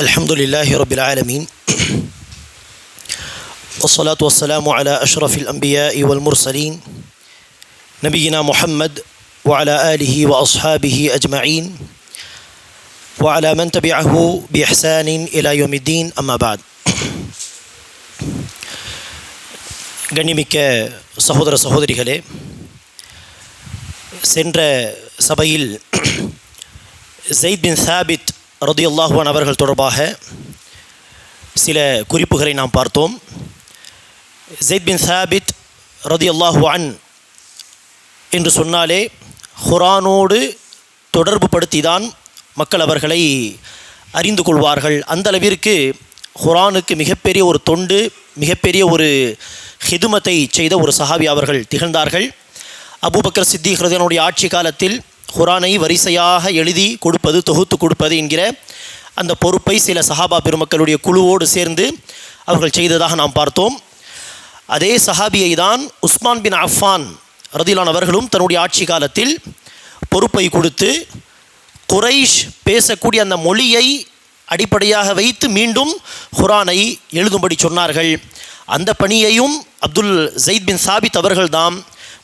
الحمد لله رب العالمين والصلاة والسلام على أشرف الأنبياء والمرسلين نبينا محمد وعلى آله وأصحابه أجمعين وعلى من تبعه بإحسان إلى يوم الدين أما بعد கண்ணிமிக்க சகோதர சகோதரிகளே சென்ற சபையில் ஜெயித் பின் சாபித் ரதியுல்லாஹுவான் அவர்கள் தொடர்பாக சில குறிப்புகளை நாம் பார்த்தோம். ஜெயித் பின் சாபித் ரதியுல்லாஹுவான் என்று சொன்னாலே ஹுரானோடு தொடர்பு படுத்திதான் மக்கள் அவர்களை அறிந்து கொள்வார்கள். அந்த அளவிற்கு ஹுரானுக்கு மிகப்பெரிய ஒரு தொண்டு மிகப்பெரிய ஒரு ஹிதுமத்தை செய்த ஒரு சஹாபி அவர்கள் திகழ்ந்தார்கள். அபூபக்கர் சித்தி ஹிருதனுடைய ஆட்சி காலத்தில் குரானை வரிசையாக எழுதி கொடுப்பது தொகுத்து கொடுப்பது என்கிற அந்த பொறுப்பை சில சஹாபா பெருமக்களுடைய குழுவோடு சேர்ந்து அவர்கள் செய்ததாக நாம் பார்த்தோம். அதே சஹாபியை தான் உஸ்மான் பின் அஃபான் ரதிலான் அவர்களும் தன்னுடைய ஆட்சி காலத்தில் பொறுப்பை கொடுத்து குரைஷ் பேசக்கூடிய அந்த மொழியை அடிப்படையாக வைத்து மீண்டும் குரானை எழுதும்படி சொன்னார்கள். அந்த பணியையும் அப்துல் ஜெயித் பின் சாபித் அவர்கள்தான்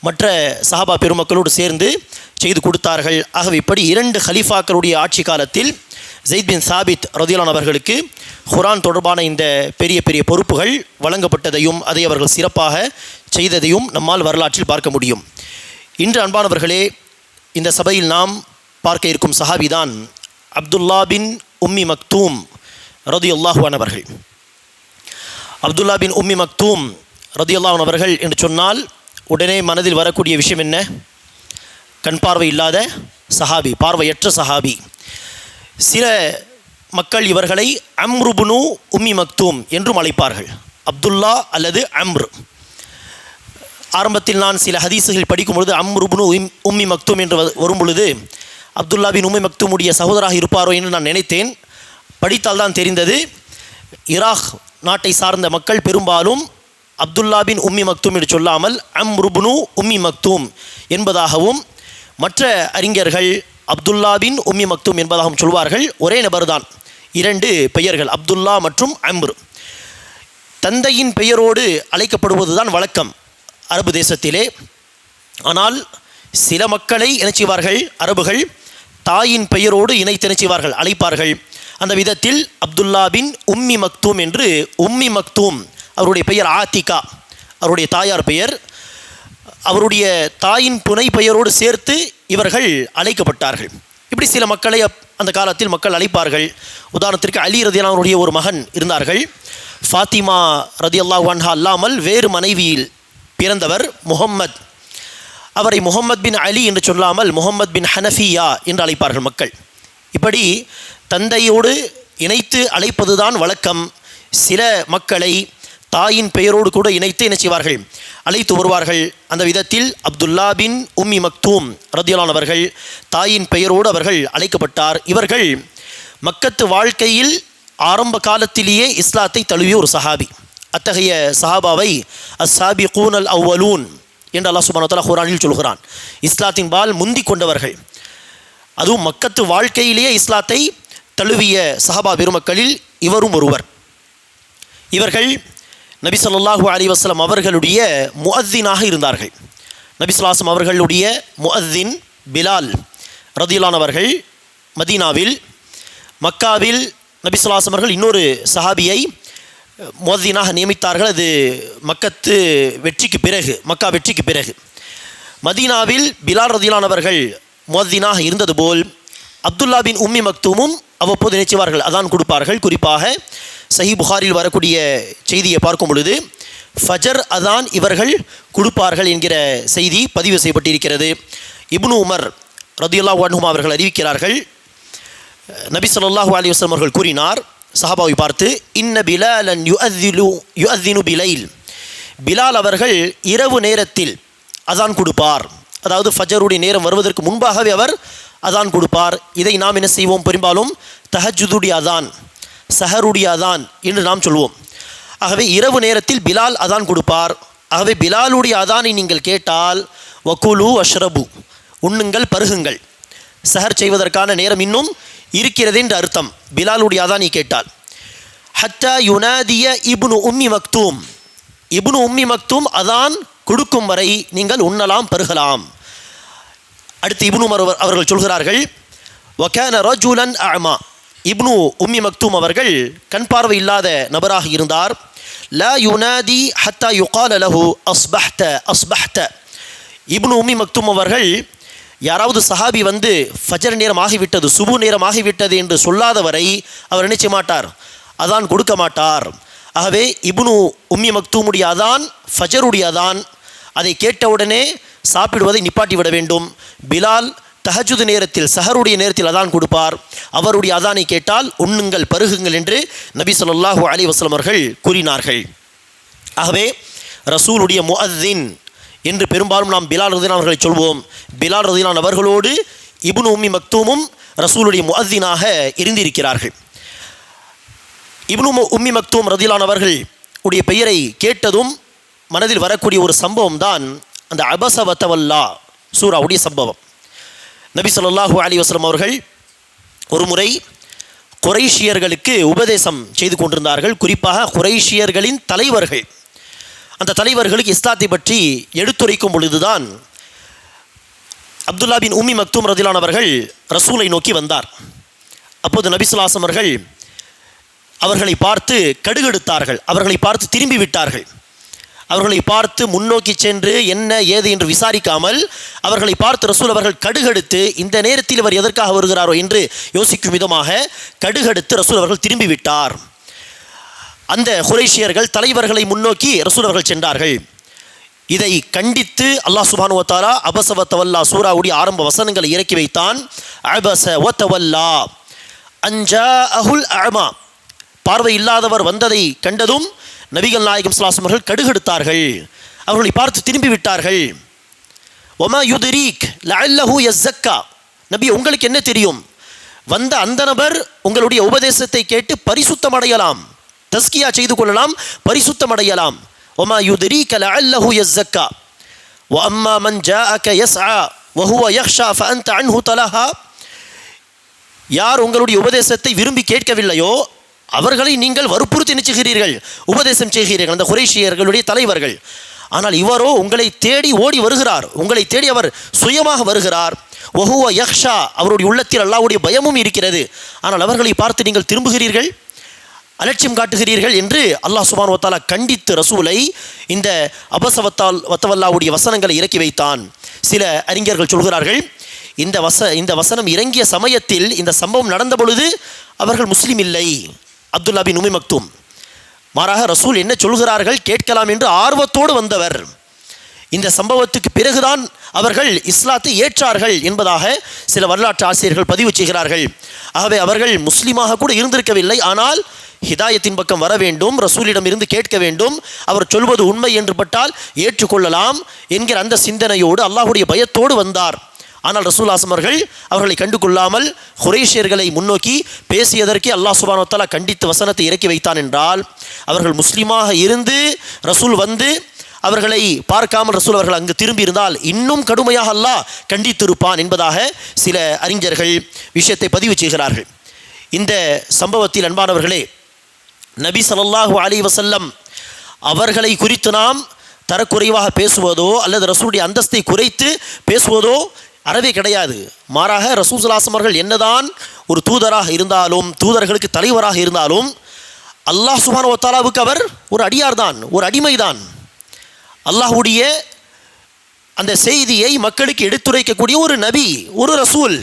மற்ற சஹாபா பெருமக்களோடு சேர்ந்து செய்து கொடுத்தார்கள். ஆகவே இப்படி இரண்டு ஹலீஃபாக்களுடைய ஆட்சி காலத்தில் ஜெயித் பின் சாபித் ரதிலான் அவர்களுக்கு குரான் தொடர்பான இந்த பெரிய பெரிய பொறுப்புகள் வழங்கப்பட்டதையும் அதை அவர்கள் சிறப்பாக செய்ததையும் நம்மால் வரலாற்றில் பார்க்க முடியும். இன்று அன்பானவர்களே இந்த சபையில் நாம் பார்க்க இருக்கும் சஹாபிதான் அப்துல்லா பின் உம்மி மக்தூம் ரதியுல்லாஹுவான் அவர்கள். அப்துல்லா பின் உம்மி மக்தூம் ரதியுல்லாஹன் அவர்கள் என்று சொன்னால் உடனே மனதில் வரக்கூடிய விஷயம் என்ன? கண் பார்வை இல்லாத சஹாபி பார்வையற்ற சஹாபி. சில மக்கள் இவர்களை அம்ருபுனு உம்மி மக்தூம் என்றும் அழைப்பார்கள். அப்துல்லா அல்லது அம்ரு. ஆரம்பத்தில் நான் சில ஹதீஸுகள் படிக்கும் பொழுது அம்ருபுனு உம் உம்மி மக்தூம் என்று வரும் பொழுது அப்துல்லா பின் உம்மி மக்தூமுடைய சகோதராக இருப்பாரோ என்று நான் நினைத்தேன். படித்தால்தான் தெரிந்தது. இராக் நாட்டை சார்ந்த மக்கள் பெரும்பாலும் அப்துல்லா பின் உம்மி மக்தூம் என்று சொல்லாமல் அம் ருபுனு உம்மி மக்தூம் என்பதாகவும் மற்ற அறிஞர்கள் அப்துல்லா பின் உம்மி மக்தூம் என்பதாகவும் சொல்வார்கள். ஒரே நபர்தான். இரண்டு பெயர்கள் அப்துல்லா மற்றும் அம்ரு. தந்தையின் பெயரோடு அழைக்கப்படுவதுதான் வழக்கம் அரபு தேசத்திலே. ஆனால் சில மக்களை இணைச்சிவார்கள் அரபுகள் தாயின் பெயரோடு இணைத்து இணைச்சிவார்கள் அழைப்பார்கள். அந்த விதத்தில் அப்துல்லா பின் உம்மி மக்தூம் என்று உம்மி மக்தூம் அவருடைய பெயர் ஆத்திகா அவருடைய தாயார் பெயர். அவருடைய தாயின் துணை பெயரோடு சேர்த்து இவர்கள் அழைக்கப்பட்டார்கள். இப்படி சில மக்களை அந்த காலத்தில் மக்கள் அழைப்பார்கள். உதாரணத்திற்கு அலி ரதியல்லாவுடைய ஒரு மகன் இருந்தார்கள். ஃபாத்திமா ரதி வன்ஹா அல்லாமல் வேறு மனைவியில் பிறந்தவர் முகம்மத் அவரை முகம்மத் பின் அலி என்று சொல்லாமல் முகம்மத் பின் ஹனஃபியா என்று அழைப்பார்கள் மக்கள். இப்படி தந்தையோடு இணைத்து அழைப்பதுதான் வழக்கம். சில மக்களை தாயின் பெயரோடு கூட இணைத்து என்ன செய்வார்கள்? அழைத்து வருவார்கள். அந்த விதத்தில் அப்துல்லா பின் உம்மி மக்தூம் ரத்தியலானவர்கள் தாயின் பெயரோடு அவர்கள் அழைக்கப்பட்டார். இவர்கள் மக்கத்து வாழ்க்கையில் ஆரம்ப காலத்திலேயே இஸ்லாத்தை தழுவிய ஒரு சஹாபி. அத்தகைய சஹாபாவை அஸ்ஸாபி கூனல் அவ்வலூன் என்று அல்லா சுபானத்தலா குரானில் சொல்கிறான். இஸ்லாத்தின் பால் முந்தி கொண்டவர்கள். அதுவும் மக்கத்து வாழ்க்கையிலேயே இஸ்லாத்தை தழுவிய சஹாபா பெருமக்களில் இவரும் ஒருவர். இவர்கள் நபி சொல்லாஹு அலி வஸ்லம் அவர்களுடைய முஅத்தினாக இருந்தார்கள். நபி சொல்லாஸ்லம் அவர்களுடைய முஅத்தின் பிலால் ரதியிலானவர்கள் மதீனாவில் மக்காவில் நபி சொல்லாஸ்லம் அவர்கள் இன்னொரு சஹாபியை முஅத்தினாக நியமித்தார்கள். அது மக்கத்து வெற்றிக்கு பிறகு மக்கா வெற்றிக்கு பிறகு. மதீனாவில் பிலால் ரதியிலானவர்கள் முஅத்தினாக இருந்தது போல் அப்துல்லா பின் உம்மி மக்தூமும் அவ்வப்போது நினைச்சுவார்கள். அதான் கொடுப்பார்கள். குறிப்பாக சஹி புகாரில் வரக்கூடிய செய்தியை பார்க்கும் பொழுது ஃபஜர் அதான் இவர்கள் கொடுப்பார்கள் என்கிற செய்தி பதிவு செய்யப்பட்டிருக்கிறது. இப்னு உமர் ரதியுல்லா வன்ஹும் அவர்கள் அறிவிக்கிறார்கள். நபி சொல்லாஹு அலி வஸ்லம் அவர்கள் கூறினார் சஹாபாவை பார்த்து இன்ன பிலாலன் யுஅத்திலு யுஅத்தினு பிலைல். பிலால் அவர்கள் இரவு நேரத்தில் அதான் கொடுப்பார். அதாவது ஃபஜருடைய நேரம் வருவதற்கு முன்பாகவே அவர் அதான் கொடுப்பார். இதை நாம் என்ன செய்வோம்? பெரும்பாலும் தஹஜுதுடைய அதான் சஹருடையாதான் என்று நாம் சொல்வோம். ஆகவே இரவு நேரத்தில் பிலால் அதான் கொடுப்பார். ஆகவே பிலாலுடைய அதானை நீங்கள் கேட்டால் வக்குலு அஷ்ரபு உண்ணுங்கள் பருகுங்கள். சஹர் செய்வதற்கான நேரம் இன்னும் இருக்கிறது என்று அர்த்தம். பிலாலுடைய அதானி கேட்டால். ஹத்தா யுனாதிய இப்னு உம்மி மக்தூம். இப்னு உம்மி மக்தூம் அதான் கொடுக்கும் வரை நீங்கள் உண்ணலாம் பருகலாம். அடுத்து இப்னு அவர்கள் சொல்கிறார்கள் வக்கான ரஜுலன் அமா இப்னு உம்மி மக்தூம் அவர்கள் கண் பார்வை இல்லாத நபராக இருந்தார். லா யுனாதி ஹத்தா யுகால லஹு அஸ்பஹ்த அஸ்பஹ்த. இப்னு உம்மி மக்தூம் அவர்கள் யாராவது சஹாபி வந்து ஃபஜர் நேரம் ஆகிவிட்டது சுபு நேரம் ஆகிவிட்டது என்று சொல்லாத வரை அவர் நினைச்ச மாட்டார்? அதான் கொடுக்க மாட்டார். ஆகவே இப்னு உம்மி மக்தூமுடைய அதான் ஃபஜருடைய அதான் அதை கேட்டவுடனே சாப்பிடுவதை நிப்பாட்டி விட வேண்டும். பிலால் தஹஜுது நேரத்தில் சஹருடைய நேரத்தில் அதான் கொடுப்பார். அவருடைய அதானை கேட்டால் உண்ணுங்கள் பருகுங்கள் என்று நபி சொல்லாஹு அலி வஸல்லம் அவர்கள் கூறினார்கள். ஆகவே ரசூலுடைய முஅத்தின் என்று பெரும்பாலும் நாம் பிலால் ரதிலான் அவர்களை சொல்வோம். பிலால் ரதிலான் அவர்களோடு இபுன் உம்மி மக்தூமும் ரசூலுடைய முஅத்தினாக இருந்திருக்கிறார்கள். இப்னு உம்மி மக்தூம் ரதிலான் உடைய பெயரை கேட்டதும் மனதில் வரக்கூடிய ஒரு சம்பவம் தான் அந்த அபசவத்தவல்லா சூராவுடைய சம்பவம். நபி ஸல்லல்லாஹு அலி வஸ்லம் அவர்கள் ஒரு முறை குறைஷியர்களுக்கு உபதேசம் செய்து கொண்டிருந்தார்கள். குறிப்பாக குறைஷியர்களின் தலைவர்கள். அந்த தலைவர்களுக்கு இஸ்லாத்தை பற்றி எடுத்துரைக்கும் பொழுதுதான் அப்துல்லா பின் உமி மக்தூம் ரதிலான் அவர்கள் ரசூலை நோக்கி வந்தார். அப்போது நபிசுல்லாசம் அவர்கள் அவர்களை பார்த்து கடுகெடுத்தார்கள். அவர்களை பார்த்து திரும்பி விட்டார்கள். அவர்களை பார்த்து முன்னோக்கி சென்று என்ன ஏது என்று விசாரிக்காமல் அவர்களை பார்த்து ரசூல் அவர்கள் கடுகெடுத்து இந்த நேரத்தில் இவர் எதற்காக வருகிறாரோ என்று யோசிக்கும் விதமாக கடுகெடுத்து ரசூல் அவர்கள் திரும்பி விட்டார் அந்த குரேஷியர்கள் தலைவர்களை முன்னோக்கி ரசூல் அவர்கள் சென்றார்கள். இதை கண்டித்து அல்லாஹ் சுபானுவத்தாரா அபச வத்தவல்லா சூராவுடைய ஆரம்ப வசனங்களை இறக்கி வைத்தான். அபச ஒத்தவல்லா அஞ்சா அஹுல் அமா பார்வை இல்லாதவர் வந்ததை கண்டதும் நபிகள் நாயகம் சுலாசம் அவர்கள் கடுகெடுத்தார்கள். அவர்களை பார்த்து திரும்பி விட்டார்கள் ஒமா யுதரீக் லல்லஹூ எஸ்ஸக்கா நபி உங்களுக்கு என்ன தெரியும்? வந்த அந்த நபர் உங்களுடைய உபதேசத்தை கேட்டு பரிசுத்தம் அடையலாம் தஸ்கியா செய்து கொள்ளலாம் பரிசுத்தம் அடையலாம் ஒமா யுதரீக லல்லஹூ எஸ்ஸக்கா ஒ அம்மா மன் ஜா அக எஸ் வஹுவ யக்ஷா ஃபன் அன்ஹு தலஹா. யார் உங்களுடைய உபதேசத்தை விரும்பி கேட்கவில்லையோ அவர்களை நீங்கள் வற்புறுத்தி நிச்சுகிறீர்கள் உபதேசம் செய்கிறீர்கள். அந்த குரேஷியர்களுடைய தலைவர்கள். ஆனால் இவரோ உங்களை தேடி ஓடி வருகிறார். உங்களை தேடி அவர் சுயமாக வருகிறார். ஒஹுவ யக்ஷா அவருடைய உள்ளத்தில் அல்லாவுடைய பயமும் இருக்கிறது. ஆனால் அவர்களை பார்த்து நீங்கள் திரும்புகிறீர்கள் அலட்சியம் காட்டுகிறீர்கள் என்று அல்லாஹ் சுபான் வத்தாலா கண்டித்து ரசூலை இந்த அபசவத்தால் வத்தவல்லாவுடைய வசனங்களை இறக்கி வைத்தான். சில அறிஞர்கள் சொல்கிறார்கள் இந்த வச இந்த வசனம் இறங்கிய சமயத்தில் இந்த சம்பவம் நடந்த பொழுது அவர்கள் முஸ்லீம் இல்லை. அப்துல்லா பின் உமி மக்தூம். மாறாக ரசூல் என்ன சொல்கிறார்கள் கேட்கலாம் என்று ஆர்வத்தோடு வந்தவர். இந்த சம்பவத்துக்கு பிறகுதான் அவர்கள் இஸ்லாத்தை ஏற்றார்கள் என்பதாக சில வரலாற்று ஆசிரியர்கள் பதிவு செய்கிறார்கள். ஆகவே அவர்கள் முஸ்லீமாக கூட இருந்திருக்கவில்லை. ஆனால் ஹிதாயத்தின் பக்கம் வர வேண்டும் ரசூலிடம் இருந்து கேட்க வேண்டும். அவர் சொல்வது உண்மை என்று பட்டால் ஏற்றுக்கொள்ளலாம் என்கிற அந்த சிந்தனையோடு அல்லாஹுடைய பயத்தோடு வந்தார். ஆனால் ரசூல் அவர்கள் அவர்களை கண்டு கொள்ளாமல் குரேஷியர்களை முன்னோக்கி பேசியதற்கே அல்லாஹ் சுபானோத்தாலா கண்டித்து வசனத்தை இறக்கி வைத்தான் என்றால் அவர்கள் முஸ்லீமாக இருந்து ரசூல் வந்து அவர்களை பார்க்காமல் ரசூல் அவர்கள் அங்கு திரும்பி இருந்தால் இன்னும் கடுமையாக அல்லாஹ் கண்டித்திருப்பான் என்பதாக சில அறிஞர்கள் விஷயத்தை பதிவு செய்கிறார்கள். இந்த சம்பவத்தில் அன்பானவர்களே நபி ஸல்லல்லாஹு அலி வசல்லம் அவர்களை குறித்து நாம் தரக்குறைவாக பேசுவதோ அல்லது ரசூலுடைய அந்தஸ்தை குறைத்து பேசுவதோ அறவே கிடையாது. மாறாக ரசூசலாசமர்கள் என்னதான் ஒரு தூதராக இருந்தாலும் தூதர்களுக்கு தலைவராக இருந்தாலும் அல்லாஹ் சுபான ஒத்தாலாவுக்கு அவர் ஒரு அடியார் தான் ஒரு அடிமைதான். அல்லாஹ்வுடைய அந்த செய்தியை மக்களுக்கு எடுத்துரைக்கக்கூடிய ஒரு நபி ஒரு ரசூல்.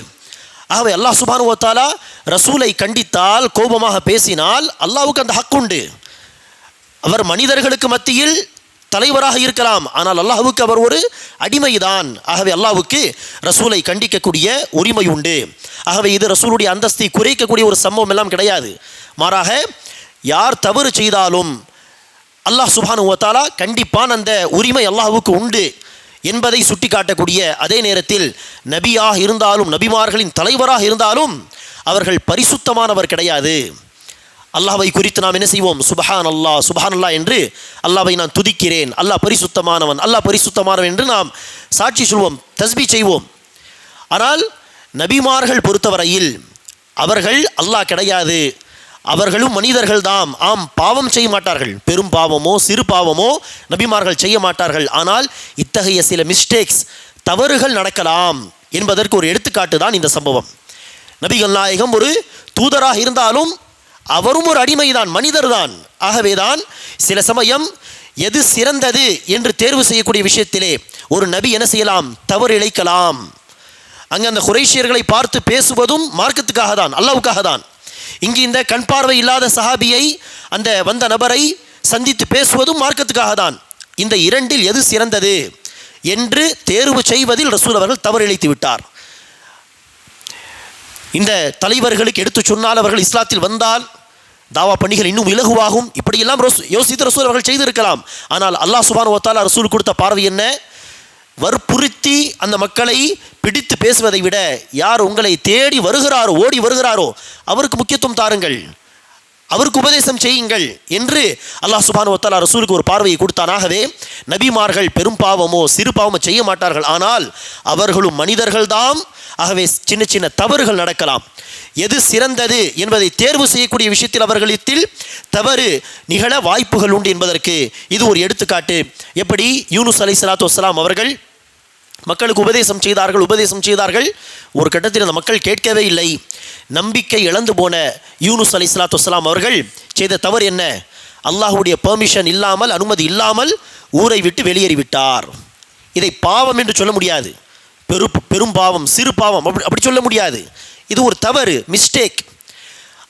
ஆகவே அல்லாஹ் சுபானு ஒத்தாலா ரசூலை கண்டித்தால் கோபமாக பேசினால் அல்லாவுக்கு அந்த ஹக் உண்டு. அவர் மனிதர்களுக்கு மத்தியில் தலைவராக இருக்கலாம். ஆனால் அல்லாஹுக்கு அவர் ஒரு அடிமைதான். ஆகவே அல்லாஹுக்கு ரசூலை கண்டிக்கக்கூடிய உரிமை உண்டு. ஆகவே இது ரசூலுடைய அந்தஸ்தை குறைக்கக்கூடிய ஒரு சம்பவம் எல்லாம் கிடையாது. மாறாக யார் தவறு செய்தாலும் அல்லாஹ் சுபானு வத்தாலா கண்டிப்பான் அந்த உரிமை அல்லாஹ்வுக்கு உண்டு என்பதை சுட்டிக்காட்டக்கூடிய அதே நேரத்தில் நபியாக இருந்தாலும் நபிமார்களின் தலைவராக இருந்தாலும் அவர்கள் பரிசுத்தமானவர் கிடையாது. அல்லாவை குறித்து நாம் என்ன செய்வோம்? சுபஹான் அல்லாஹ் சுபஹான் அல்லாஹ் என்று அல்லாவை நான் துதிக்கிறேன். அல்லாஹ் பரிசுத்தமானவன் அல்லாஹ் பரிசுத்தமானவன் என்று நாம் சாட்சி சொல்வோம் தஸ்பி செய்வோம். ஆனால் நபிமார்கள் பொறுத்தவரையில் அவர்கள் அல்லாஹ் கிடையாது. அவர்களும் மனிதர்கள்தாம் ஆம் பாவம் செய்ய மாட்டார்கள். பெரும் பாவமோ சிறு பாவமோ நபிமார்கள் செய்ய மாட்டார்கள். ஆனால் இத்தகைய சில மிஸ்டேக்ஸ் தவறுகள் நடக்கலாம் என்பதற்கு ஒரு எடுத்துக்காட்டு தான் இந்த சம்பவம். நபிகள் நாயகம் ஒரு தூதராக இருந்தாலும் அவரும் ஒரு அடிமைதான் மனிதர்தான். ஆகவேதான் சில சமயம் எது சிறந்தது என்று தேர்வு செய்யக்கூடிய விஷயத்திலே ஒரு நபி என்ன செய்யலாம்? தவறு இழைக்கலாம். அங்கே அந்த குரேஷியர்களை பார்த்து பேசுவதும் மார்க்கத்துக்காக தான் அல்லாவுக்காக தான் இங்கு இந்த கண் பார்வை இல்லாத சஹாபியை அந்த வந்த நபரை சந்தித்து பேசுவதும் மார்க்கத்துக்காக தான் இந்த இரண்டில் எது சிறந்தது என்று தேர்வு செய்வதில் ரசூல் அவர்கள் தவறு இழைத்து விட்டார். இந்த தலைவர்களுக்கு எடுத்து சொன்னால் அவர்கள் இஸ்லாத்தில் வந்தால் தாவா பணிகள் இன்னும் இலகுவாகும். இப்படியெல்லாம் ரசூ- யோசித்து ரசூல் அவர்கள் செய்திருக்கலாம். ஆனால் அல்லாஹ் சுபான் ஒத்தாலா ரசூல் கொடுத்த பார்வை என்ன? வற்புறுத்தி அந்த மக்களை பிடித்து பேசுவதை விட யார் உங்களை தேடி வருகிறாரோ ஓடி வருகிறாரோ அவருக்கு முக்கியத்துவம் தாருங்கள். அவருக்கு உபதேசம் செய்யுங்கள் என்று அல்லாஹ் சுபான் ஒத்தாலா ரசூலுக்கு ஒரு பார்வையை கொடுத்தானாகவே நபிமார்கள் பெரும் பாவமோ சிறு பாவமோ செய்ய மாட்டார்கள். ஆனால் அவர்களும் மனிதர்கள்தாம் ஆகவே சின்ன சின்ன தவறுகள் நடக்கலாம். எது சிறந்தது என்பதை தேர்வு செய்யக்கூடிய விஷயத்தில் அவர்களிடத்தில் தவறு நிகழ வாய்ப்புகள் உண்டு என்பதற்கு இது ஒரு எடுத்துக்காட்டு. எப்படி? யூனுஸ் அலை சலாத்து வசலாம் அவர்கள் மக்களுக்கு உபதேசம் செய்தார்கள் உபதேசம் செய்தார்கள். ஒரு கட்டத்தில் அந்த மக்கள் கேட்கவே இல்லை. நம்பிக்கை இழந்து போன யூனுஸ் அலி சலாத்து வலாம் அவர்கள் செய்த தவறு என்ன? அல்லாஹுடைய பெர்மிஷன் இல்லாமல் அனுமதி இல்லாமல் ஊரை விட்டு வெளியேறிவிட்டார் இதை பாவம் என்று சொல்ல முடியாது. பெரு பெரும் பாவம் சிறு பாவம் அப்படி அப்படி சொல்ல முடியாது. இது ஒரு தவறு மிஸ்டேக்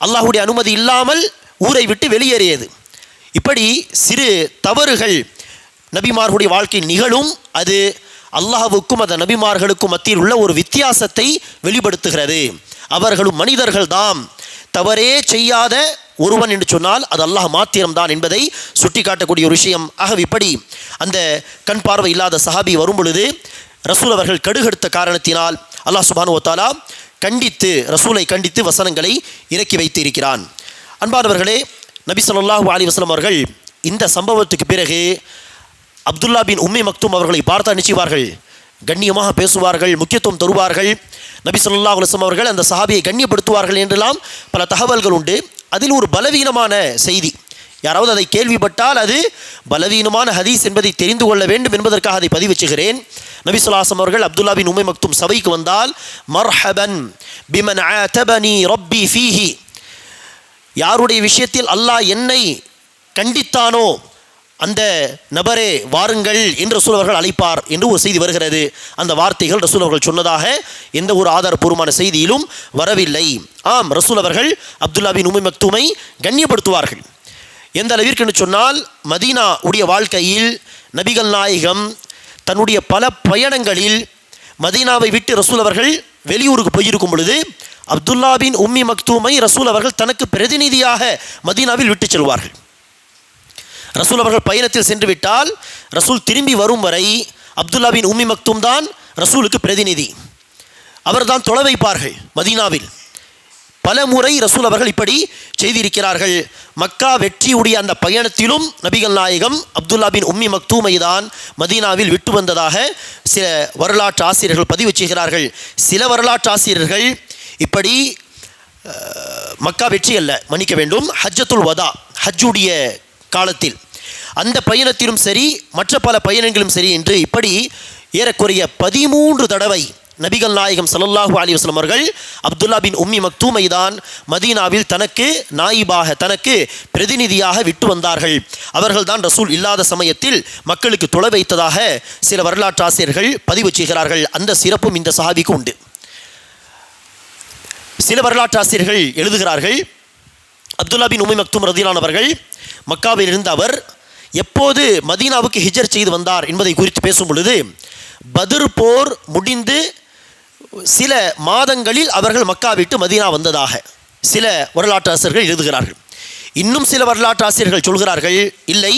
அல்லாஹுடைய அனுமதி இல்லாமல் ஊரை விட்டு வெளியேறியது. இப்படி சிறு தவறுகள் நபிமார்களுடைய வாழ்க்கை நிகழும். அது அல்லாஹுக்கும் அந்த நபிமார்களுக்கும் மத்தியில் உள்ள ஒரு வித்தியாசத்தை வெளிப்படுத்துகிறது. அவர்களும் மனிதர்கள் தாம் தவறே செய்யாத ஒருவன் என்று சொன்னால் அது அல்லாஹ் மாத்திரம்தான் என்பதை சுட்டிக்காட்டக்கூடிய ஒரு விஷயம். ஆகவே இப்படி அந்த கண் பார்வை இல்லாத சஹாபி வரும் பொழுது ரசூல் அவர்கள் கடுகெடுத்த காரணத்தினால் அல்லாஹ் சுபானு ஓத்தாலா கண்டித்து ரசூலை கண்டித்து வசனங்களை இறக்கி வைத்து இருக்கிறான். அன்பானவர்களே நபி சொல்லாஹூ அலி வஸ்லம் அவர்கள் இந்த சம்பவத்துக்கு பிறகு அப்துல்லா பின் உம்மி மக்தும் அவர்களை பார்த்தா நிச்சயவார்கள் கண்ணியமாக பேசுவார்கள் முக்கியத்துவம் தருவார்கள். நபி சொல்லா அலுவலம் அவர்கள் அந்த சஹாபியை கண்ணியப்படுத்துவார்கள் என்றெல்லாம் பல தகவல்கள் உண்டு. அதில் ஒரு பலவீனமான செய்தி. யாராவது அதை கேள்விப்பட்டால் அது பலவீனமான ஹதீஸ் என்பதை தெரிந்து கொள்ள வேண்டும் என்பதற்காக அதை பதிவு செய்கிறேன். நபி சொல்லாசம் அவர்கள் அப்துல்லா பின் உமை மக்தும் சபைக்கு வந்தால் மர்ஹபன் பிமன் ஆதபனி ரப்பி ஃபீஹி. யாருடைய விஷயத்தில் அல்லாஹ் என்னை கண்டித்தானோ அந்த நபரே வாருங்கள் என்று ரசூல் அவர்கள் அழைப்பார் என்று ஒரு செய்தி வருகிறது. அந்த வார்த்தைகள் ரசூல் அவர்கள் சொன்னதாக எந்த ஒரு ஆதாரபூர்வமான செய்தியிலும் வரவில்லை. ஆம் ரசூல் அவர்கள் அப்துல்லாபின் உமை மக்தூமை கண்ணியப்படுத்துவார்கள். எந்த அளவிற்குன்னு சொன்னால் மதீனா உடைய வாழ்க்கையில் நபிகள் நாயகம் தன்னுடைய பல பயணங்களில் மதீனாவை விட்டு ரசூல் அவர்கள் வெளியூருக்கு போயிருக்கும் பொழுது அப்துல்லாபின் உம்மி மக்தூமை ரசூல் அவர்கள் தனக்கு பிரதிநிதியாக மதீனாவில் விட்டு செல்வார்கள். ரசூல் அவர்கள் பயணத்தில் சென்று விட்டால் ரசூல் திரும்பி வரும் வரை அப்துல்லாவின் உம்மி மக்தும் தான் ரசூலுக்கு பிரதிநிதி. அவர்தான் தொலை வைப்பார்கள் மதீனாவில். பல முறை ரசூல் அவர்கள் இப்படி செய்திருக்கிறார்கள். மக்கா வெற்றியுடைய அந்த பயணத்திலும் நபிகள் நாயகம் அப்துல்லா பின் உம்மி மக்தூமை தான் மதீனாவில் விட்டு வந்ததாக சில வரலாற்று ஆசிரியர்கள் பதிவு செய்கிறார்கள். சில வரலாற்று ஆசிரியர்கள் இப்படி மக்கா வெற்றி அல்ல மன்னிக்க வேண்டும். ஹஜ்ஜத்துல் வதா ஹஜ்ஜுடைய காலத்தில். அந்த பயணத்திலும் சரி மற்ற பல பயணங்களும் சரி என்று இப்படி ஏறக்குறைய பதிமூன்று தடவை நபிகள் நாயகம் ஸல்லல்லாஹு அலி வஸ்லம் அவர்கள் அப்துல்லா பின் உம்மி மக்தூமை தான் மதீனாவில் தனக்கு நாயிபாக தனக்கு பிரதிநிதியாக விட்டு வந்தார்கள். அவர்கள் தான் ரசூல் இல்லாத சமயத்தில் மக்களுக்கு தொலை வைத்ததாக சில வரலாற்றாசிரியர்கள் பதிவு செய்கிறார்கள். அந்த சிறப்பும் இந்த சஹாபிக்கு உண்டு. சில வரலாற்றாசிரியர்கள் எழுதுகிறார்கள் அப்துல்லா பின் உமை மக்தும் ரதிலான் மக்காவில் இருந்த அவர் எப்போது மதீனாவுக்கு ஹிஜர் செய்து வந்தார் என்பதை குறித்து பேசும் பொழுது பதிர் போர் முடிந்து சில மாதங்களில் அவர்கள் மக்கா விட்டு மதீனா வந்ததாக சில வரலாற்று ஆசிரியர்கள் எழுதுகிறார்கள். இன்னும் சில வரலாற்று ஆசிரியர்கள் சொல்கிறார்கள் இல்லை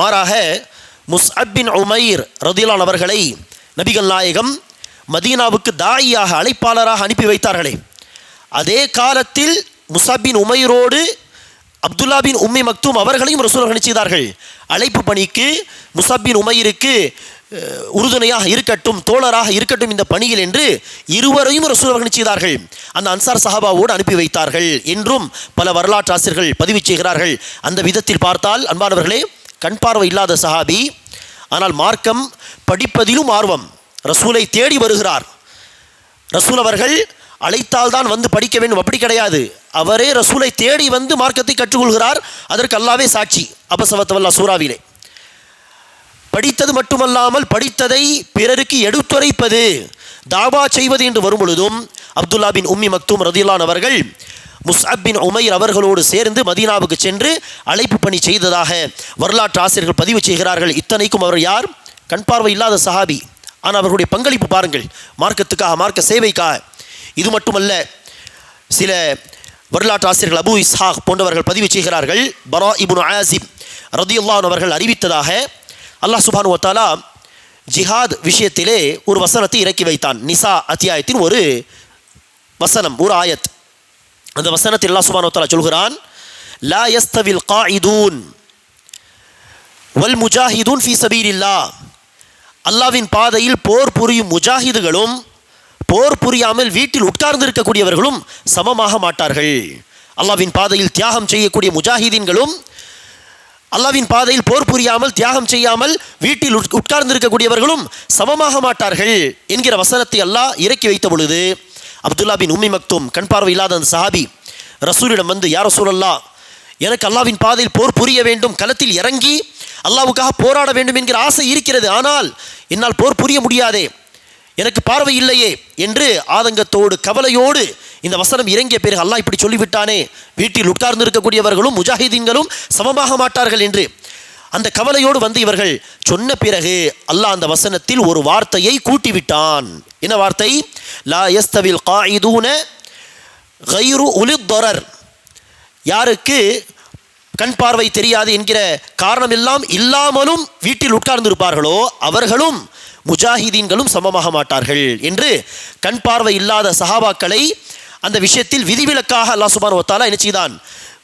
மாறாக முஸ் பின் உமைர் ரதிலான் அவர்களை நபிகள் நாயகம் மதீனாவுக்கு தாயியாக அழைப்பாளராக அனுப்பி வைத்தார்களே. அதே காலத்தில் முசாபின் உமையரோடு அப்துல்லா பின் உம்மி மக்தூம் அவர்களையும் ரசூல் செய்தார்கள் அழைப்பு பணிக்கு முசாபின் உமையிற்கு உறுதுணையாக இருக்கட்டும் தோழராக இருக்கட்டும் இந்த பணியில் என்று இருவரையும் ரசூல் அவர்கள் செய்தார்கள் அந்த அன்சார் சஹாபாவோடு அனுப்பி வைத்தார்கள் என்றும் பல வரலாற்று ஆசிரியர்கள் பதிவு செய்கிறார்கள். அந்த விதத்தில் பார்த்தால் அன்பானவர்களே கண் பார்வை இல்லாத சஹாபி ஆனால் மார்க்கம் படிப்பதிலும் ஆர்வம். ரசூலை தேடி வருகிறார். ரசூல் அவர்கள் அழைத்தால் தான் வந்து படிக்க வேண்டும். அப்படி கிடையாது. அவரே ரசூலை தேடி வந்து மார்க்கத்தை கற்றுக்கொள்கிறார். அதற்கு அல்லாவே சாட்சி. அபசவத்தவல்லா சூறாவிலே. படித்தது மட்டுமல்லாமல் படித்ததை பிறருக்கு எடுத்துரைப்பது தாவா செய்வது என்று வரும் பொழுதும் அப்துல்லா பின் உம்மி மக்தூம் ரதிலான் அவர்கள் முஸ்அப் பின் உமைர் அவர்களோடு சேர்ந்து மதீனாவுக்கு சென்று அழைப்பு பணி செய்ததாக வரலாற்று ஆசிரியர்கள் பதிவு செய்கிறார்கள். இத்தனைக்கும் அவர் யார்? கண் பார்வை இல்லாத சஹாபி. ஆனால் அவர்களுடைய பங்களிப்பு பாருங்கள். மார்க்கத்துக்காக மார்க்க சேவைக்காக. இது மட்டுமல்ல சில வரலாற்று ஆசிரியர்கள் அபு இஸ்ஹாக் போன்றவர்கள் பதிவு செய்கிறார்கள். பரா இபுன் ஆசிப் ரதியுல்லான் அவர்கள் அறிவித்ததாக அல்லாஹ் சுபானு வத்தாலா ஜிஹாத் விஷயத்திலே ஒரு வசனத்தை இறக்கி வைத்தான். நிசா அத்தியாயத்தின் ஒரு வசனம் ஒரு ஆயத். அந்த வசனத்தில் அல்லாஹ் சுபானு வத்தாலா சொல்கிறான் லா யஸ்தவில் காயிதூன் வல் முஜாஹிதூன் ஃபி சபீலில்லா அல்லாவின் பாதையில் போர் புரியும் முஜாஹிதுகளும் போர் புரியாமல் வீட்டில் உட்கார்ந்து இருக்கக்கூடியவர்களும் சமமாக மாட்டார்கள். அல்லாவின் பாதையில் தியாகம் செய்யக்கூடிய முஜாஹிதீன்களும் அல்லாவின் பாதையில் போர் புரியாமல் தியாகம் செய்யாமல் வீட்டில் உட்- உட்கார்ந்து இருக்கக்கூடியவர்களும் சமமாக மாட்டார்கள் என்கிற வசனத்தை அல்லாஹ் இறக்கி வைத்த பொழுது அப்துல்லா பின் உம்மி மக்தும் கண் பார்வை இல்லாத அந்த சஹாபி ரசூலிடம் வந்து யார் ரசூலல்லா எனக்கு அல்லாவின் பாதையில் போர் புரிய வேண்டும் களத்தில் இறங்கி அல்லாவுக்காக போராட வேண்டும் என்கிற ஆசை இருக்கிறது. ஆனால் என்னால் போர் புரிய முடியாதே. எனக்கு பார்வை இல்லையே என்று ஆதங்கத்தோடு கவலையோடு இந்த வசனம் இறங்கிய பிறகு அல்லாஹ் இப்படி சொல்லிவிட்டானே. வீட்டில் உட்கார்ந்து இருக்கக்கூடியவர்களும் முஜாஹிதீன்களும் சமமாக மாட்டார்கள் என்று. அந்த கவலையோடு வந்து இவர்கள் சொன்ன பிறகு அல்லாஹ் அந்த வசனத்தில் ஒரு வார்த்தையை கூட்டிவிட்டான். என்ன வார்த்தை? லா எஸ்தவில் காயிதூன கைரு உலித்தொரர் யாருக்கு? கண் பார்வை தெரியாது என்கிற காரணம் எல்லாம் இல்லாமலும் வீட்டில் உட்கார்ந்திருப்பார்களோ அவர்களும் முஜாஹிதீன்களும் சமமாக மாட்டார்கள் என்று கண் பார்வை இல்லாத சஹாபாக்களை அந்த விஷயத்தில் விதிவிலக்காக அல்லா சுபான் ஒத்தாலா என்ன செய்தான்?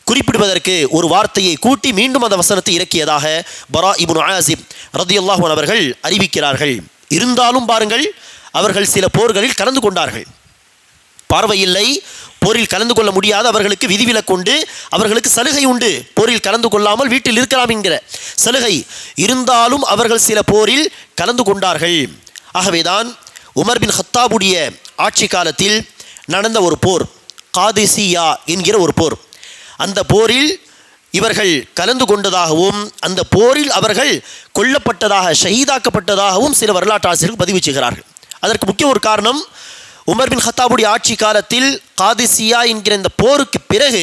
குறிப்பிடுவதற்கு ஒரு வார்த்தையை கூட்டி மீண்டும் அந்த வசனத்தை இறக்கியதாக பரா இபுன் ஆசிப் ரதியுல்லாஹு அவர்கள் அறிவிக்கிறார்கள். இருந்தாலும் பாருங்கள் அவர்கள் சில போர்களில் கலந்து கொண்டார்கள். பார்வை இல்லை போரில் கலந்து கொள்ள முடியாத. அவர்களுக்கு விதிவிலக்கு உண்டு அவர்களுக்கு சலுகை உண்டு. போரில் கலந்து கொள்ளாமல் வீட்டில் இருக்கலாம் என்கிற சலுகை இருந்தாலும் அவர்கள் சில போரில் கலந்து கொண்டார்கள். ஆகவேதான் உமர் பின் ஹத்தாபுடைய ஆட்சி காலத்தில் நடந்த ஒரு போர் காதிசியா என்கிற ஒரு போர். அந்த போரில் இவர்கள் கலந்து கொண்டதாகவும் அந்த போரில் அவர்கள் கொல்லப்பட்டதாக ஷஹீதாக்கப்பட்டதாகவும் சில வரலாற்று ஆசிரியர்கள் பதிவு செய்கிறார்கள். அதற்கு முக்கிய ஒரு காரணம் உமர் பின் ஹத்தாபுடைய ஆட்சி காலத்தில் காதிசியா என்கிற இந்த போருக்கு பிறகு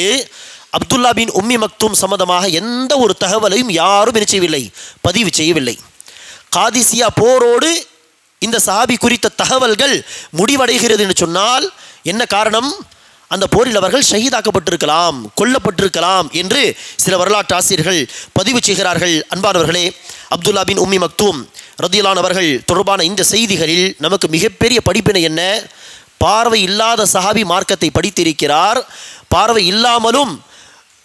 அப்துல்லா பின் உம்மி மக்தூம் சம்மந்தமாக எந்த ஒரு தகவலையும் யாரும் என்ன செய்யவில்லை பதிவு செய்யவில்லை. காதிசியா போரோடு இந்த சஹாபி குறித்த தகவல்கள் முடிவடைகிறது என்று சொன்னால் என்ன காரணம்? அந்த போரில் அவர்கள் ஷஹீதாக்கப்பட்டிருக்கலாம் கொல்லப்பட்டிருக்கலாம் என்று சில வரலாற்று ஆசிரியர்கள் பதிவு செய்கிறார்கள். அன்பானவர்களே அப்துல்லா பின் உம்மி மக்தூம் ரதியிலானவர்கள் தொடர்பான இந்த செய்திகளில் நமக்கு மிகப்பெரிய படிப்பினை என்ன? பார்வை இல்லாத சஹாபி மார்க்கத்தை படித்திருக்கிறார். பார்வை இல்லாமலும்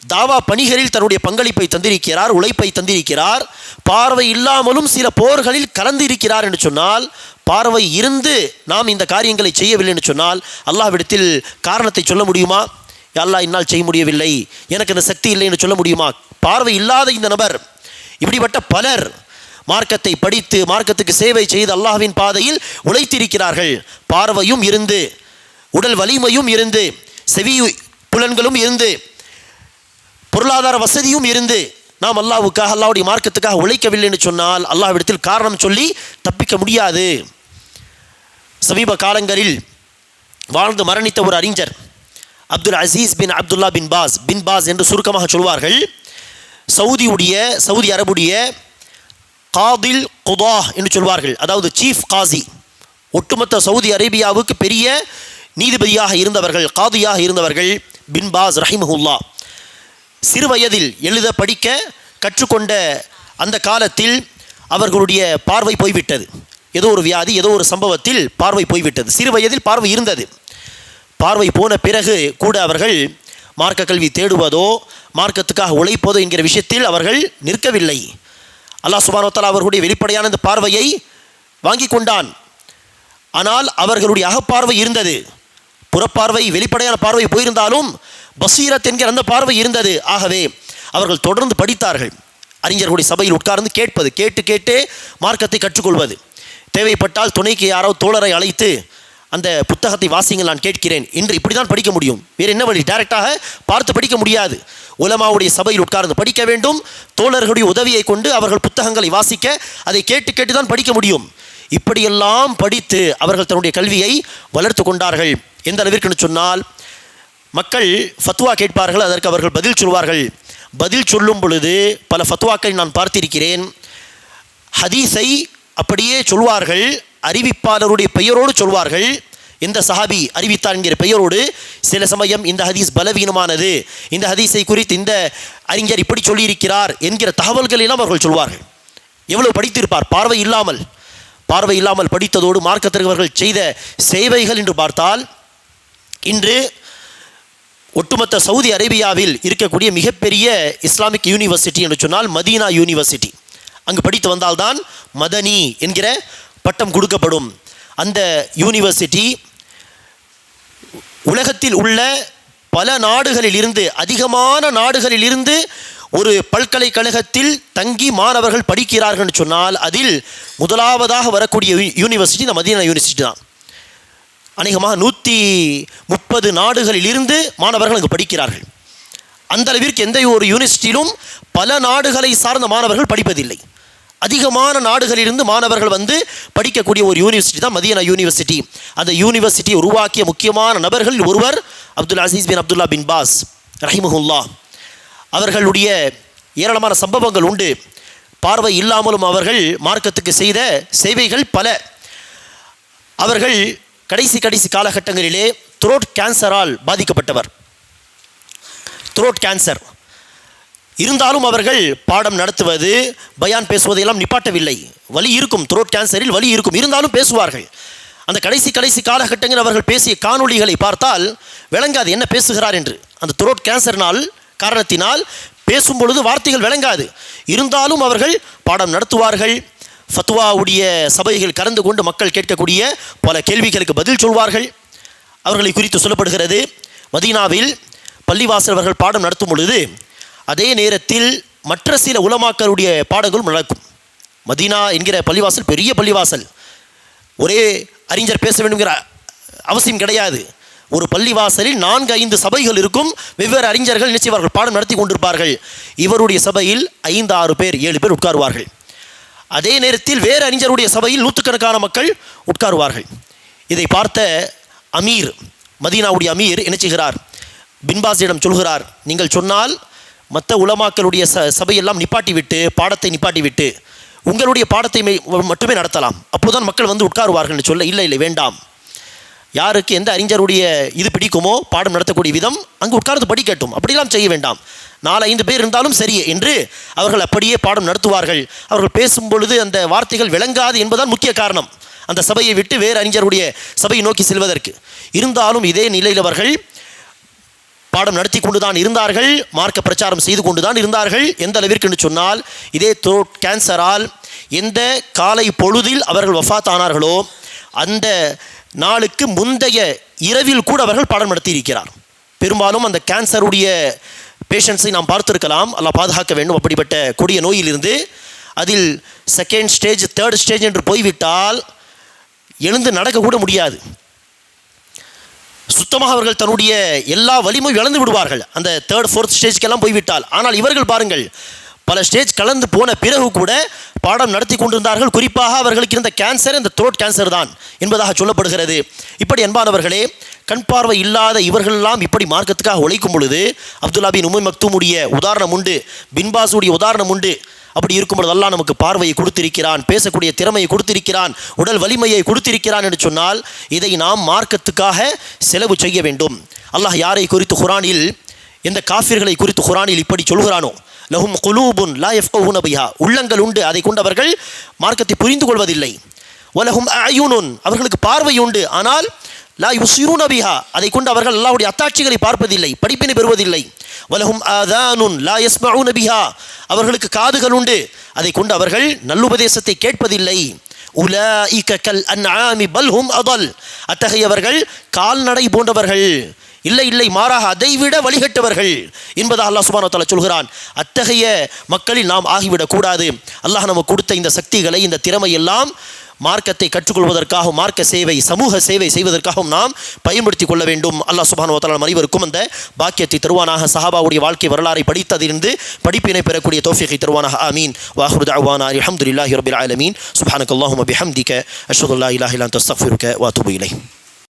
தாவா பணிகளில் தன்னுடைய பங்களிப்பை தந்திருக்கிறார் உழைப்பை தந்திருக்கிறார். பார்வை இல்லாமலும் சில போர்களில் கலந்து இருக்கிறார் என்று சொன்னால் பார்வை இருந்து நாம் இந்த காரியங்களை செய்யவில்லை என்று சொன்னால் அல்லாவிடத்தில் காரணத்தை சொல்ல முடியுமா? அல்லாஹ் என்னால் செய்ய முடியவில்லை. எனக்கு இந்த சக்தி இல்லை என்று சொல்ல முடியுமா? பார்வை இல்லாத இந்த நபர் இப்படிப்பட்ட பலர் மார்க்கத்தை படித்து மார்க்கத்துக்கு சேவை செய்து அல்லாஹ்வின் பாதையில் உழைத்திருக்கிறார்கள். பார்வையும் இருந்து உடல் வலிமையும் இருந்து செவி புலன்களும் இருந்து பொருளாதார வசதியும் இருந்து நாம் அல்லாவுக்காக அல்லாஹ்வுடைய மார்க்கத்துக்காக உழைக்கவில்லை என்று சொன்னால் அல்லாஹ்விடத்தில் காரணம் சொல்லி தப்பிக்க முடியாது. சமீப காலங்களில் வாழ்ந்து மரணித்த ஒரு அறிஞர் Abdul Aziz bin Abdullah bin Baz bin Baz என்று சுருக்கமாக சொல்வார்கள் சவுதியுடைய சவுதி அரபுடைய காதில் குதா என்று சொல்வார்கள். அதாவது சீஃப் காசி. ஒட்டுமொத்த சவுதி அரேபியாவுக்கு பெரிய நீதிபதியாக இருந்தவர்கள் காதியாக இருந்தவர்கள் பின் பாஸ் ரஹிமஹுல்லா. சிறு வயதில் எழுத படிக்க கற்றுக்கொண்ட அந்த காலத்தில் அவர்களுடைய பார்வை போய்விட்டது. ஏதோ ஒரு வியாதி ஏதோ ஒரு சம்பவத்தில் பார்வை போய்விட்டது. சிறு வயதில் பார்வை இருந்தது. பார்வை போன பிறகு கூட அவர்கள் மார்க்க கல்வி தேடுவதோ மார்க்கத்துக்காக உழைப்பதோ என்கிற விஷயத்தில் அவர்கள் நிற்கவில்லை. அல்லாஹ் சுபானோத்தலா அவர்களுடைய வெளிப்படையான இந்த பார்வையை வாங்கி கொண்டான். ஆனால் அவர்களுடைய அகப்பார்வை இருந்தது. புறப்பார்வை வெளிப்படையான பார்வை போயிருந்தாலும் பசீரத் என்கிற அந்த பார்வை இருந்தது. ஆகவே அவர்கள் தொடர்ந்து படித்தார்கள். அறிஞர்களுடைய சபையில் உட்கார்ந்து கேட்பது கேட்டு கேட்டே மார்க்கத்தை கற்றுக்கொள்வது. தேவைப்பட்டால் துணைக்கு யாரோ தோழரை அழைத்து அந்த புத்தகத்தை வாசிங்கள் நான் கேட்கிறேன். என்று இப்படி தான் படிக்க முடியும். வேறு என்ன வழி? டைரக்டாக பார்த்து படிக்க முடியாது. உலமாவுடைய சபையில் உட்கார்ந்து படிக்க வேண்டும். தோழர்களுடைய உதவியை கொண்டு அவர்கள் புத்தகங்களை வாசிக்க அதை கேட்டு கேட்டு தான் படிக்க முடியும். இப்படியெல்லாம் படித்து அவர்கள் தன்னுடைய கல்வியை வளர்த்து கொண்டார்கள். எந்த அளவிற்குன்னு சொன்னால் மக்கள் ஃபத்வா கேட்பார்கள் அதற்கு அவர்கள் பதில் சொல்வார்கள். பதில் சொல்லும் பொழுது பல ஃபத்வாக்களை நான் பார்த்திருக்கிறேன். ஹதீஸை அப்படியே சொல்வார்கள். அறிவிப்பாளருடைய பெயரோடு சொல்வார்கள். இந்த சஹாபி அறிவித்தார் என்கிற பெயரோடு. சில சமயம் இந்த ஹதீஸ் பலவீனமானது. இந்த ஹதீஸை குறித்து இந்த அறிஞர் இப்படி சொல்லியிருக்கிறார் என்கிற தகவல்கள் எல்லாம் அவர்கள் சொல்வார்கள். எவ்வளவு படித்திருப்பார்? பார்வை இல்லாமல். பார்வை இல்லாமல் படித்ததோடு மார்க்கத்திற்கு அவர்கள் செய்த சேவைகள் என்று பார்த்தால் இன்று ஒட்டுமொத்த சவுதி அரேபியாவில் இருக்கக்கூடிய மிகப்பெரிய இஸ்லாமிக் யூனிவர்சிட்டி என்று சொன்னால் மதீனா யூனிவர்சிட்டி. அங்கு படித்து வந்தால்தான் மதனி என்கிற பட்டம் கொடுக்கப்படும். அந்த யூனிவர்சிட்டி உலகத்தில் உள்ள பல நாடுகளில் இருந்து அதிகமான நாடுகளில் இருந்து ஒரு பல்கலைக்கழகத்தில் தங்கி மாணவர்கள் படிக்கிறார்கள் சொன்னால் அதில் முதலாவதாக வரக்கூடிய யூனிவர்சிட்டி இந்த மதீனா யூனிவர்சிட்டி தான். அநேகமாக நூற்றி முப்பது நாடுகளில் இருந்து மாணவர்கள் அங்கு படிக்கிறார்கள். அந்த அளவிற்கு எந்த ஒரு யூனிவர்சிட்டியிலும் பல நாடுகளை சார்ந்த மாணவர்கள் படிப்பதில்லை. அதிகமான நாடுகளிலிருந்து மாணவர்கள் வந்து படிக்கக்கூடிய ஒரு யூனிவர்சிட்டி தான் மதியனா யூனிவர்சிட்டி அந்த யூனிவர்சிட்டியை உருவாக்கிய முக்கியமான நபர்களில் ஒருவர் Abdul Aziz bin Abdullah bin Baz ரஹிமஹுல்லா. அவர்களுடைய ஏராளமான சம்பவங்கள் உண்டு. பார்வை இல்லாமலும் அவர்கள் மார்க்கத்துக்கு செய்த சேவைகள் பல. அவர்கள் கடைசி கடைசி காலகட்டங்களிலே த்ரோட் கேன்சரால் பாதிக்கப்பட்டவர். த்ரோட் கேன்சர் இருந்தாலும் அவர்கள் பாடம் நடத்துவது பயான் பேசுவதையெல்லாம் நிப்பாட்டவில்லை. வலி இருக்கும் த்ரோட் கேன்சரில் வலி இருக்கும் இருந்தாலும் பேசுவார்கள். அந்த கடைசி கடைசி காலகட்டங்களில் அவர்கள் பேசிய காணொளிகளை பார்த்தால் விளங்காது என்ன பேசுகிறார் என்று. அந்த த்ரோட் கேன்சர்னால் காரணத்தினால் பேசும் பொழுது வார்த்தைகள் விளங்காது. இருந்தாலும் அவர்கள் பாடம் நடத்துவார்கள். ஃபத்வாவுடைய சபைகள் கலந்து கொண்டு மக்கள் கேட்கக்கூடிய பல கேள்விகளுக்கு பதில் சொல்வார்கள். அவர்களை குறித்து சொல்லப்படுகிறது மதீனாவில் பள்ளிவாசல் அவர்கள் பாடம் நடத்தும் பொழுது அதே நேரத்தில் மற்ற சில உலமாக்களுடைய பாடங்களும் நடக்கும் மதீனா என்கிற பள்ளிவாசல் பெரிய பள்ளிவாசல். ஒரே அறிஞர் பேச வேண்டுங்கிற அவசியம் கிடையாது. ஒரு பள்ளிவாசலில் நான்கு ஐந்து சபைகள் இருக்கும். வெவ்வேறு அறிஞர்கள் நிச்சயவார்கள் பாடம் நடத்தி கொண்டிருப்பார்கள். இவருடைய சபையில் ஐந்து ஆறு பேர் ஏழு பேர் உட்காருவார்கள். அதே நேரத்தில் வேறு அறிஞருடைய சபையில் நூற்றுக்கணக்கான மக்கள் உட்காருவார்கள். இதை பார்த்த அமீர் மதீனாவுடைய அமீர் என்ன செய்கிறார்? பின்பாஸிடம் சொல்கிறார் நீங்கள் சொன்னால் மற்ற உலமாக்களுடைய ச சபையெல்லாம் நிப்பாட்டி விட்டு பாடத்தை நிப்பாட்டி விட்டு உங்களுடைய பாடத்தை மட்டுமே நடத்தலாம். அப்போதுதான் மக்கள் வந்து உட்காருவார்கள் சொல்ல இல்லை இல்லை வேண்டாம். யாருக்கு எந்த அறிஞருடைய இது பிடிக்குமோ பாடம் நடத்தக்கூடிய விதம் அங்கு உட்கார்ந்து படிக்கட்டும் அப்படிலாம் செய்ய வேண்டாம். நாலு ஐந்து பேர் இருந்தாலும் சரி என்று அவர்கள் அப்படியே பாடம் நடத்துவார்கள். அவர்கள் பேசும் பொழுது அந்த வார்த்தைகள் விளங்காது என்பதுதான் முக்கிய காரணம். அந்த சபையை விட்டு வேறு அறிஞருடைய சபையை நோக்கி செல்வதற்கு. இருந்தாலும் இதே நிலையில் அவர்கள் பாடம் நடத்தி கொண்டு தான் இருந்தார்கள் மார்க்க பிரச்சாரம் செய்து கொண்டு தான் இருந்தார்கள். எந்த அளவிற்குன்னு சொன்னால் இதே த்ரோட் கேன்சரால் எந்த காலை பொழுதில் அவர்கள் வஃபாத் ஆனார்களோ அந்த நாளுக்கு முந்தைய இரவில் கூட அவர்கள் பாடம் நடத்தி இருக்கிறார் பெரும்பாலும் அந்த கேன்சருடைய பேஷண்ட்ஸை நாம் பார்த்துருக்கலாம். அல்ல பாதுகாக்க வேண்டும். அப்படிப்பட்ட கொடிய நோயிலிருந்து அதில் செகண்ட் ஸ்டேஜ் தேர்ட் ஸ்டேஜ் என்று போய்விட்டால் எழுந்து நடக்கக்கூட முடியாது. சுத்தமாக அவர்கள் தன்னுடைய எல்லா வலிமையும் இழந்து விடுவார்கள். அந்த தேர்ட் ஃபோர்த் ஸ்டேஜ்க்கெல்லாம் போய்விட்டால். ஆனால் இவர்கள் பாருங்கள் பல ஸ்டேஜ் கலந்து போன பிறகு கூட பாடம் நடத்தி கொண்டிருந்தார்கள். குறிப்பாக அவர்களுக்கு இருந்த கேன்சர் இந்த த்ரோட் கேன்சர் தான் என்பதாக சொல்லப்படுகிறது. இப்படி அன்பானவர்களே கண் பார்வை இல்லாத இவர்களெல்லாம் இப்படி மார்க்கத்துக்காக உழைக்கும் பொழுது அப்துல்லா பின் உமை மக்தூமுடைய உதாரணம் உண்டு பின்பாஸுடைய உதாரணம் உண்டு. அப்படி இருக்கும் பொழுது அல்லாஹ் நமக்கு பார்வையை கொடுத்திருக்கிறான் பேசக்கூடிய திறமையை கொடுத்திருக்கிறான் உடல் வலிமையை கொடுத்திருக்கிறான் என்று சொன்னால் இதை நாம் மார்க்கத்துக்காக செலவு செய்ய வேண்டும். அல்லாஹ் யாரை குறித்து குரானில் எந்த காஃபிர்களை குறித்து குரானில் இப்படி சொல்கிறானோ? லஹும் குலூபுன் லா யஃப்கஹூன பிஹா. உள்ளங்கள் உண்டு அதை கொண்டவர்கள் மார்க்கத்தை புரிந்து கொள்வதில்லை. வலஹும் அயுனுன் அவர்களுக்கு பார்வை உண்டு ஆனால் லா யுசிரூன நபிஹா அதை கொண்டு அவர்கள் அல்லாவுடைய அத்தாட்சிகளை பார்ப்பதில்லை படிப்பினை பெறுவதில்லை. வலஹும் ஆதானுன் லா யஸ்மஊன பிஹா. அவர்களுக்கு காதுகள் உண்டு. அதை கொண்டு அவர்கள் நல்லுபதேசத்தை கேட்பதில்லை. உலாஇக கல் அன்ஆமி பல்ஹும் அதல். அத்தகையவர்கள் கால்நடை போன்றவர்கள். இல்லை இல்லை மாறாக அதைவிட வழிகட்டவர்கள் என்பதாக அல்லாஹ் சுபானோ சொல்கிறான். அத்தகைய மக்களில் நாம் ஆகிவிடக் கூடாது அல்லாஹ் நமக்கு கொடுத்த இந்த சக்திகளை இந்த திறமை எல்லாம் மார்க்கத்தை கற்றுக்கொள்வதற்காகவும் மார்க்க சேவை சமூக சேவை செய்வதற்காகவும் நாம் பயன்படுத்திக் கொள்ள வேண்டும். அல்லாஹ் சுபான் வத்தாலா அனைவருக்கும் அந்த பாக்கியத்தை தருவானாக. சஹாபாவுடைய வாழ்க்கை வரலாறை படித்ததிலிருந்து படிப்பினை பெறக்கூடிய தௌஃபீகை தருவானாக. ஆமீன். வாஹுரு தஅவானா அல்ஹம்துலில்லாஹி ரபில் ஆலமீன். சுப்ஹானக்கல்லாஹும்ம அல்லாஹும் அஷ்ஹது அல்லா இலாஹ இல்லா அன்த அஸ்தக்ஃபிருக